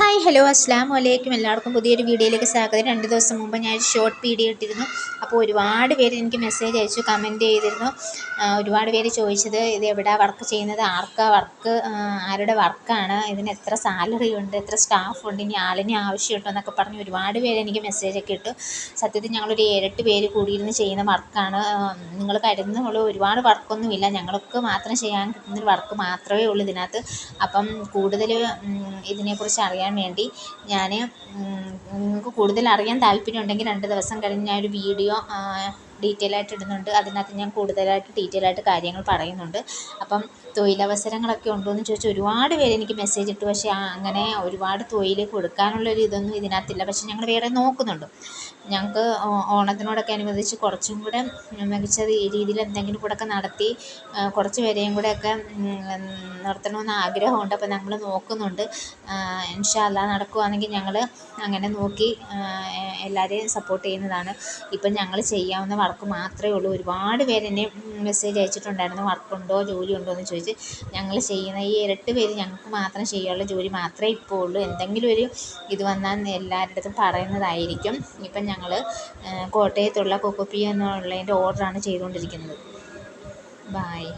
Hi hello അസ്സാം വലൈക്കും എല്ലാവർക്കും പുതിയൊരു വീഡിയോയിലേക്ക് സ്വാഗതം. രണ്ട് ദിവസം മുമ്പ് ഞാൻ ഒരു ഷോർട്ട് വീഡിയോ ഇട്ടിരുന്നു. അപ്പോൾ ഒരുപാട് പേര് എനിക്ക് മെസ്സേജ് അയച്ചു കമന്റ് ചെയ്തിരുന്നു. ഒരുപാട് പേര് ചോദിച്ചത് ഇത് എവിടെ വർക്ക് ചെയ്യുന്നത്? ആർക്കാ വർക്ക് ആരുടെ വർക്കാണ് ഇതിന് എത്ര സാലറി ഉണ്ട്? എത്ര സ്റ്റാഫ് ഉണ്ട്? ഇനി ആളിനെ ആവശ്യമുണ്ടോ എന്നൊക്കെ പറഞ്ഞ് ഒരുപാട് പേര് എനിക്ക് മെസ്സേജൊക്കെ ഇട്ടു. സത്യത്തിൽ ഞങ്ങളൊരു ഏഴെട്ട് പേര് കൂടിയിരുന്ന് ചെയ്യുന്ന വർക്കാണ് നിങ്ങൾ കരുതുന്ന ഒരുപാട് വർക്കൊന്നുമില്ല ഞങ്ങൾക്ക് മാത്രം ചെയ്യാൻ കിട്ടുന്നൊരു വർക്ക് മാത്രമേ ഉള്ളൂ ഇതിനകത്ത്. അപ്പം കൂടുതൽ ഇതിനെക്കുറിച്ച് അറിയാൻ അറിയാൻ വേണ്ടി ഞാൻ നിങ്ങൾക്ക് കൂടുതൽ അറിയാൻ താല്പര്യം ഉണ്ടെങ്കിൽ രണ്ട് ദിവസം കഴിഞ്ഞ് ഞാൻ ഒരു വീഡിയോ ഡീറ്റെയിൽ ആയിട്ട് ഇടുന്നുണ്ട്. അതിനകത്ത് ഞാൻ കൂടുതലായിട്ട് ഡീറ്റെയിൽ ആയിട്ട് കാര്യങ്ങൾ പറയുന്നുണ്ട്. അപ്പം തൊഴിലവസരങ്ങളൊക്കെ ഉണ്ടോ എന്ന് ചോദിച്ചാൽ ഒരുപാട് പേര് എനിക്ക് മെസ്സേജ് ഇട്ടു. പക്ഷേ അങ്ങനെ ഒരുപാട് തൊഴിൽ കൊടുക്കാനുള്ള ഒരു ഇതൊന്നും ഇതിനകത്തില്ല. പക്ഷേ ഞങ്ങൾ വേറെ നോക്കുന്നുണ്ട്. ഞങ്ങൾക്ക് ഓണത്തിനോടൊക്കെ അനുബന്ധിച്ച് കുറച്ചും കൂടെ മികച്ച രീതിയിൽ എന്തെങ്കിലും കൂടെയൊക്കെ നടത്തി കുറച്ച് പേരെയും കൂടെയൊക്കെ നിർത്തണമെന്ന് ആഗ്രഹമുണ്ട്. അപ്പോൾ ഞങ്ങൾ നോക്കുന്നുണ്ട്. ഇൻഷാല്ല നടക്കുകയാണെങ്കിൽ ഞങ്ങൾ അങ്ങനെ നോക്കി എല്ലാവരെയും സപ്പോർട്ട് ചെയ്യുന്നതാണ്. ഇപ്പം ഞങ്ങൾ ചെയ്യാവുന്ന വർക്ക് മാത്രമേ ഉള്ളൂ. ഒരുപാട് പേര് എന്നെ മെസ്സേജ് അയച്ചിട്ടുണ്ടായിരുന്നു. വർക്കുണ്ടോ ജോലി ഉണ്ടോ എന്ന് ചോദിച്ച് ഞങ്ങൾ ചെയ്യുന്ന ഈ ഇരട്ട് പേര് ഞങ്ങൾക്ക് മാത്രം ചെയ്യാനുള്ള ജോലി മാത്രമേ ഇപ്പോൾ ഉള്ളൂ. എന്തെങ്കിലും ഒരു ഇത് വന്നാൽ എല്ലാവരുടെ അടുത്തും പറയുന്നതായിരിക്കും. ഇപ്പം ഞങ്ങൾ കോട്ടയത്തുള്ള കൊക്കോപ്പി എന്നുള്ളതിന്റെ ഓർഡറാണ് ചെയ്തുകൊണ്ടിരിക്കുന്നത്. ബായ്